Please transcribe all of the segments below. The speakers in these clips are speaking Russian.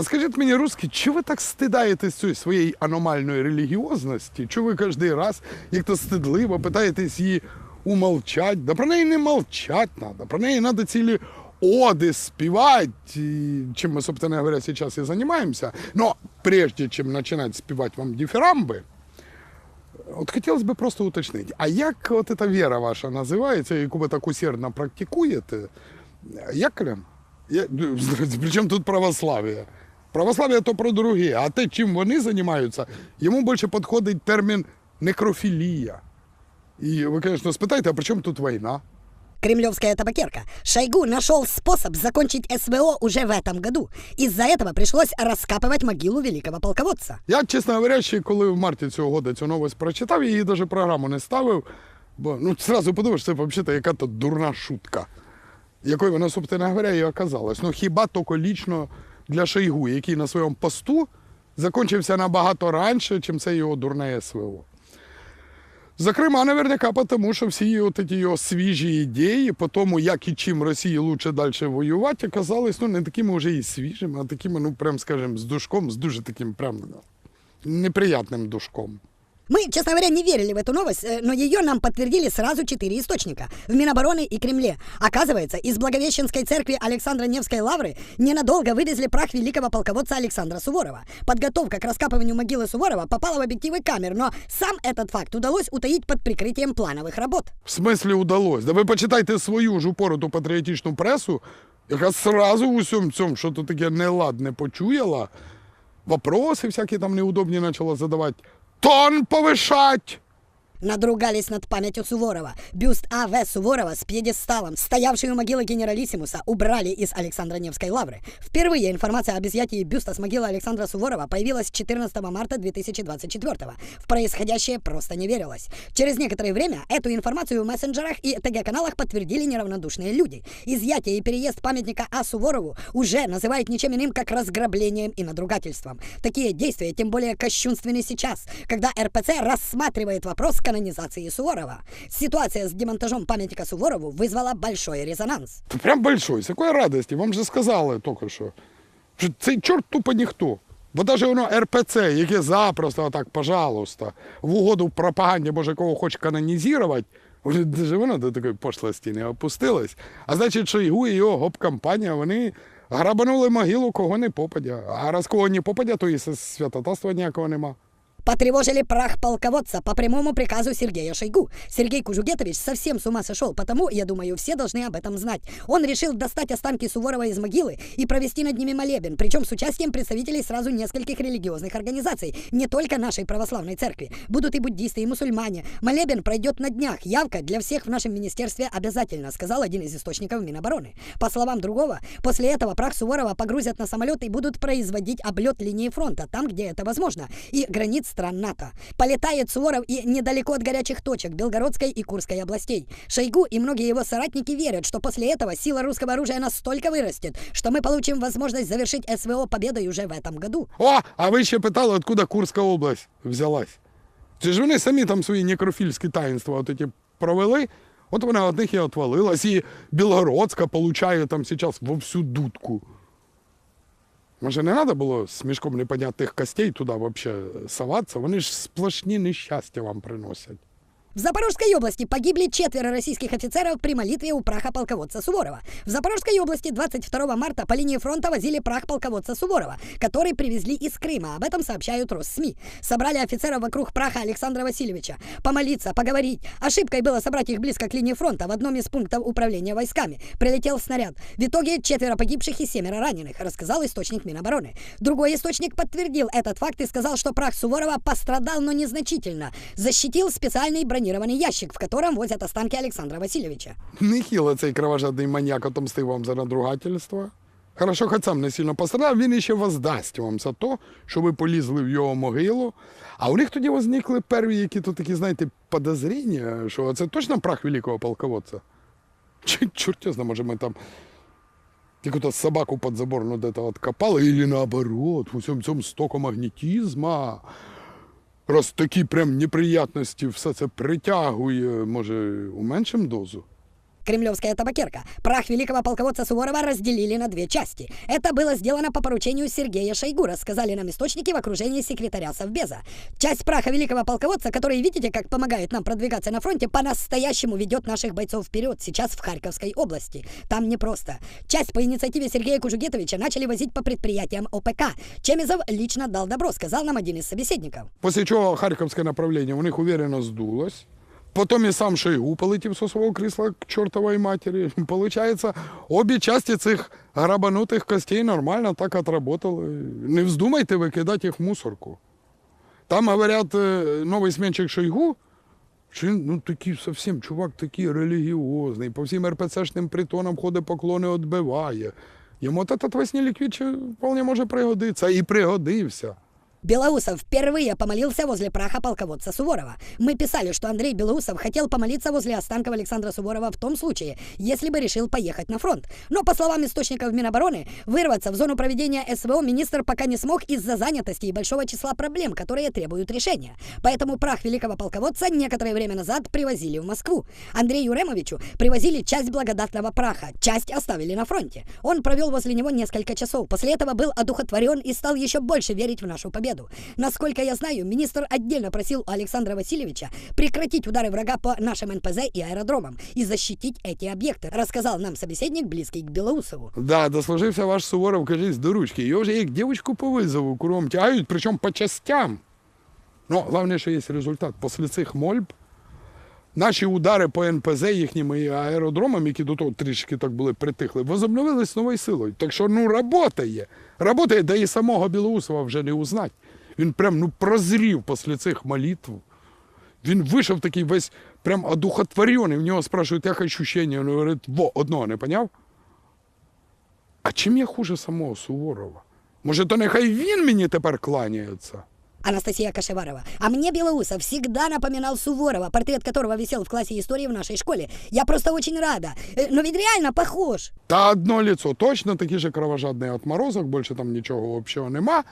А скажіть мені, русські, чи ви так стидаєтесь цієї своєї аномальної релігіозності? Чи ви кожен раз, як то стидливо, питаєтесь її умолчать? Да про неї не молчать треба, про неї треба цілі оди співати, і чим ми, собственно говоря, зараз і займаємося. Но прежде чем починати співати вам дифирамби, От хотілося б просто уточнити, а як от ця віра ваша називається, яку ви так усердно практикуєте? Як прям? Я, ну, причому тут православ'я? Православ'я то про друге, а те, чим вони займаються, йому більше підходить термін некрофілія. І ви, звісно, спитаєте, а при чому тут війна? Кремлевская табакерка. Шойгу нашел способ закончить СВО уже в этом году. Из-за этого пришлось раскапывать могилу великого полководца. Я, чесно говоря, ще коли в марті цього года цю новость прочитав, я її навіть програму не ставив, бо ну, зразу подумаєш, це взагалі яка-то дурна шутка, якою вона, собственно говоря, і оказалась. Ну хіба тільки лічно для Шойгу, який на своєму посту закінчився набагато раніше, ніж це його дурне СВО. Зокрема, наверняка тому, що всі от ці його свіжі ідеї по тому, як і чим Росії лучше далі воювати, оказались ну, не такими вже і свіжими, а такими, ну, прям, скажем, з душком, з дуже таким прям неприятним душком. Мы, честно говоря, не верили в эту новость, э, но ее нам подтвердили сразу четыре источника. В Минобороны и Кремле. Оказывается, из Благовещенской церкви Александра Невской лавры ненадолго вывезли прах великого полководца Александра Суворова. Подготовка к раскапыванию могилы Суворова попала в объективы камер, но сам этот факт удалось утаить под прикрытием плановых работ. В смислі удалось. Да ви почитайте свою ж упороту патріотичну пресу, яка сразу в усьому цьому, що тут таке неладне почуяла, вопроси всякі там неудобні почала задавати. Тон повишать! Надругались над памятью Суворова. Бюст А.В. Суворова с пьедесталом, стоявший у могилы генералиссимуса, убрали из Александра Невской лавры. Впервые информация об изъятии бюста с могилы Александра Суворова появилась 14 марта 2024 В происходящее просто не верилось. Через некоторое время эту информацию в мессенджерах и ТГ-каналах подтвердили неравнодушные люди. Изъятие и переезд памятника А. Суворову уже называют ничем иным, как разграблением и надругательством. Такие действия тем более кощунственны сейчас, когда РПЦ рассматривает вопрос канонизации Суворова. Ситуация с демонтажом памятника Суворову вызвала большой резонанс. Прям большой, з якої радості. Вам же сказали тільки що. що цей чорт тупо ніхто. Бо навіть воно РПЦ, яке запросто отак, пожалуйста, в угоду пропаганді, може, кого хоче канонізувати, даже воно до такої пошлості не опустилось. А значить, Шойгу і його гоп-компанія, вони грабанули могилу кого не попадя. А раз кого не попадя, то і святотатства ніякого нема. Потревожили прах полководца по прямому приказу Сергея Шойгу. Сергей Кужугетович совсем с ума сошел, потому, я думаю, все должны об этом знать. Он решил достать останки Суворова из могилы и провести над ними молебен, причем с участием представителей сразу нескольких религиозных организаций, не только нашей православной церкви. Будут и буддисты, и мусульмане. Молебен пройдет на днях. Явка для всех в нашем министерстве обязательно, сказал один из источников Минобороны. По словам другого, после этого прах Суворова погрузят на самолет и будут производить облет линии фронта, там, где это возможно, и границ стран НАТО. Полетает Суворов и недалеко от горячих точек Белгородской и Курской областей. Шойгу и многие его соратники верят, что после этого сила русского оружия настолько вырастет, что мы получим возможность завершить СВО победой уже в этом году. О, а ви ще питали, откуда Курська область взялась? Чи ж вони самі там свої некрофільські таїнства от ті провели? От вона від них і отвалилась, і Білгородська получає там зараз вовсю дудку. Може, не треба було з мішком непонятних костей туди взагалі соватися? Вони ж сплошні нещастя вам приносять. В Запорожской области погибли четверо российских офицеров при молитве у праха полководца Суворова. В Запорожской области 22 марта по линии фронта возили прах полководца Суворова, который привезли из Крыма. Об этом сообщают Россми. Собрали офицеров вокруг праха Александра Васильевича. Помолиться, поговорить. Ошибкой было собрать их близко к линии фронта в одном из пунктов управления войсками. Прилетел снаряд. В итоге четверо погибших и семеро раненых, рассказал источник Минобороны. Другой источник подтвердил этот факт и сказал, что прах Суворова пострадал, но незначительно. Защитил специальный бронированный ящик, в котором возят останки Александра Васильевича. Нехило цей кровожадний маньяк отомстив вам за надругательство. Хорошо, хоч сам не сильно пострадав, він іще воздасть вам за те, що ви полізли в його могилу. А у них тоді возникли перві які то такі, знаєте, подозріння, що це точно прах великого полководця. Чорт знає, може ми там якусь собаку під заборну де-то откопали, или наоборот, в усьому цьому стоку магнетизма. Раз такі прям неприятності все це притягує, може, у меншим дозу. Кремлевская табакерка. Прах великого полководца Суворова разделили на две части. Это было сделано по поручению Сергея Шойгу, рассказали нам источники в окружении секретаря Совбеза. Часть праха великого полководца, который, видите, как помогает нам продвигаться на фронте, по-настоящему ведет наших бойцов вперед, сейчас в Харьковской области. Там непросто. Часть по инициативе Сергея Кужугетовича начали возить по предприятиям ОПК. Чемизов лично дал добро, сказал нам один из собеседников. Після чого Харківське направлення у них уверенно здулось. Потім і сам Шойгу полетів зі свого крісла к чортовій матері. Получається, обі часті цих грабанутих костей нормально так отработали. Не вздумайте викидати їх в мусорку. Там, говорять, е, новий сменчик Шойгу, що він ну, такий зовсім чувак такий релігіозний, по всім РПЦшним притонам ходить поклони відбиває. Йому от этот весні вполне може пригодитися. І пригодився. Белоусов впервые помолился возле праха полководца Суворова. Мы писали, что Андрей Белоусов хотел помолиться возле останков Александра Суворова в том случае, если бы решил поехать на фронт. Но, по словам источников Минобороны, вырваться в зону проведения СВО министр пока не смог из-за занятости и большого числа проблем, которые требуют решения. Поэтому прах великого полководца некоторое время назад привозили в Москву. Андрею Ремовичу привозили часть благодатного праха, часть оставили на фронте. Он провел возле него несколько часов. После этого был одухотворен и стал еще больше верить в нашу победу Насколько я знаю, министр отдельно просил у Александра Васильевича прекратить удары врага по нашим НПЗ и аэродромам и защитить эти объекты, рассказал нам собеседник, близкий к Белоусову. Да, дослужився ваш Суворов, кажись, до ручки. Його вже як дівчинку по визову куром тягають, причому по частям. Ну, головне, що є результат. Після цих мольб наші удари по НПЗ їхніми аеродромам, які до того трішки так були притихли, возобновились новою силою. Так що, ну, робота є. Робота, де і самого Білоусова вже не узнать. Він прям ну, прозрів після цих молитв. Він вийшов такий весь прям одухотворений. В нього спрашують, як ощущення. Він говорить, во, одного не поняв? А чим я хуже самого Суворова? Може, то нехай він мені тепер кланяється? Анастасия Кашеварова. А мне Белоусов всегда напоминал Суворова, портрет которого висел в классе истории в нашей школе. Я просто очень рада. Э, Но ведь реально похож. Та одно лицо точно такий же кровожадний отморозок, більше там нічого взагалі нема.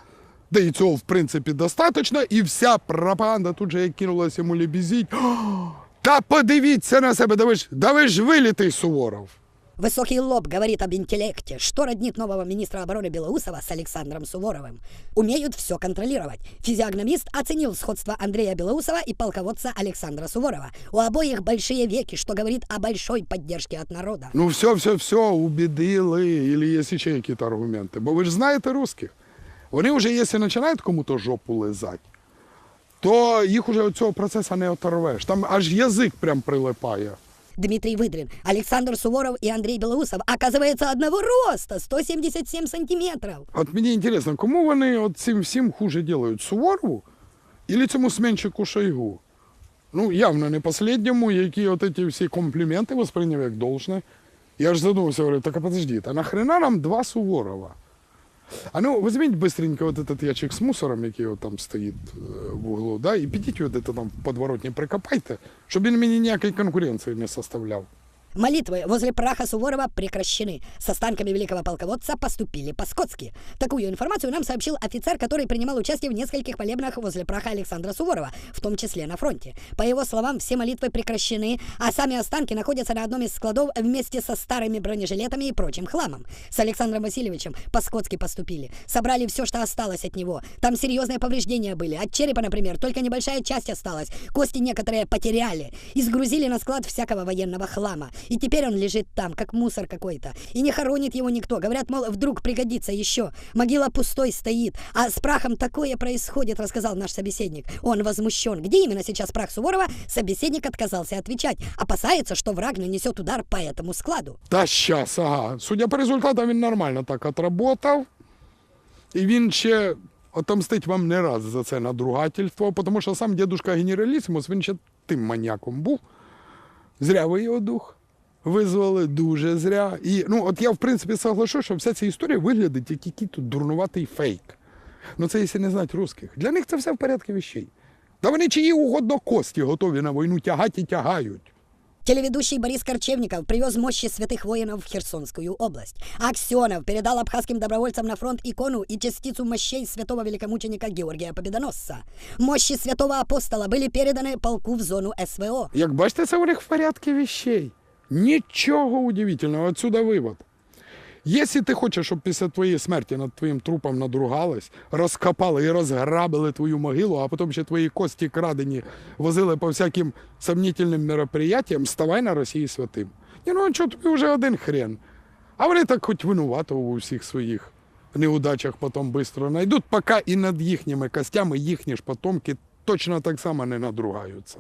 Да і цього, в принципі, достатньо. І вся пропаганда тут же як кинулася йому лебезить. Та подивіться на себе, да ви ж, да ви ж вилітий Суворов. Высокий лоб говорит об интеллекте, что роднит нового министра обороны Белоусова с Александром Суворовым. Умеют все контролировать. Физиогномист оценил сходство Андрея Белоусова и полководца Александра Суворова. У обоих большие веки, что говорит о большой поддержке от народа. Ну все, все, все, убедили, или є ще якісь аргументи. Бо ви ж знаєте русських. Вони вже, якщо починають кому-то жопу лизати, то їх уже від цього процесу не оторвеш. Там аж язик прям прилипає. Дмитрий Выдрин, Александр Суворов и Андрей Белоусов оказывается одного роста, 177 сантиметров. От мені інтересно, кому вони от цим всім хуже делають? Суворову или цьому сменщику Шойгу? Ну, явно не последньому, які от ці всі компліменти восприйняв як должне. Я ж задумався, говорю, так а подождіть, а нахрена нам два Суворова? А ну, візьміть быстренько вот этот ящик з мусором, який от там стоїть е, в углу, да, і підіть от это там в подворотні прикопайте, щоб він мені ніякої конкуренції не составляв. Молитвы возле праха Суворова прекращены. С останками великого полководца поступили по-скотски. Такую информацию нам сообщил офицер, который принимал участие в нескольких молебнах возле праха Александра Суворова, в том числе на фронте. По его словам, все молитвы прекращены, а сами останки находятся на одном из складов вместе со старыми бронежилетами и прочим хламом. С Александром Васильевичем по-скотски поступили. Собрали все, что осталось от него. Там серьезные повреждения были. От черепа, например, только небольшая часть осталась. Кости некоторые потеряли. И сгрузили на склад всякого военного хлама. И теперь он лежит там, как мусор какой-то. И не хоронит его никто. Говорят, мол, вдруг пригодится еще. Могила пустой стоит. А с прахом такое происходит, рассказал наш собеседник. Он возмущен. Где именно сейчас прах Суворова? Собеседник отказался отвечать. Опасается, что враг нанесет удар по этому складу. Та щас, ага. Судя по результатам, він нормально так отработав. І він ще отомстить вам не раз за це надругательство, тому що сам дідушка генералісимус, він ще тим маньяком був. Зря ви його дух визвали, дуже зря. І ну, от я, в принципі, соглашу, що вся ця історія виглядить як який тут дурнуватий фейк. Ну це якщо не знати русських. Для них це все в порядку вещей. Та вони чиї угодно кості готові на війну тягати і тягають. Телеведущий Борис Корчевников привез мощи святых воинов в Херсонскую область. Аксенов передал абхазским добровольцам на фронт икону и частицу мощей святого великомученика Георгия Победоносца. Мощи святого апостола были переданы полку в зону СВО. Як бачите, це у них в порядку вещей. Нічого удивительного, отсюда вивод. Якщо ти хочеш, щоб після твоєї смерті над твоїм трупом надругались, розкопали і розграбили твою могилу, а потім ще твої кості крадені возили по всяким сомнительним мероприятиям, ставай на Росії святим. Ні, ну чого тобі вже один хрен? А вони так хоч винувато у всіх своїх неудачах потім швидко знайдуть, поки і над їхніми костями їхні ж потомки точно так само не надругаються.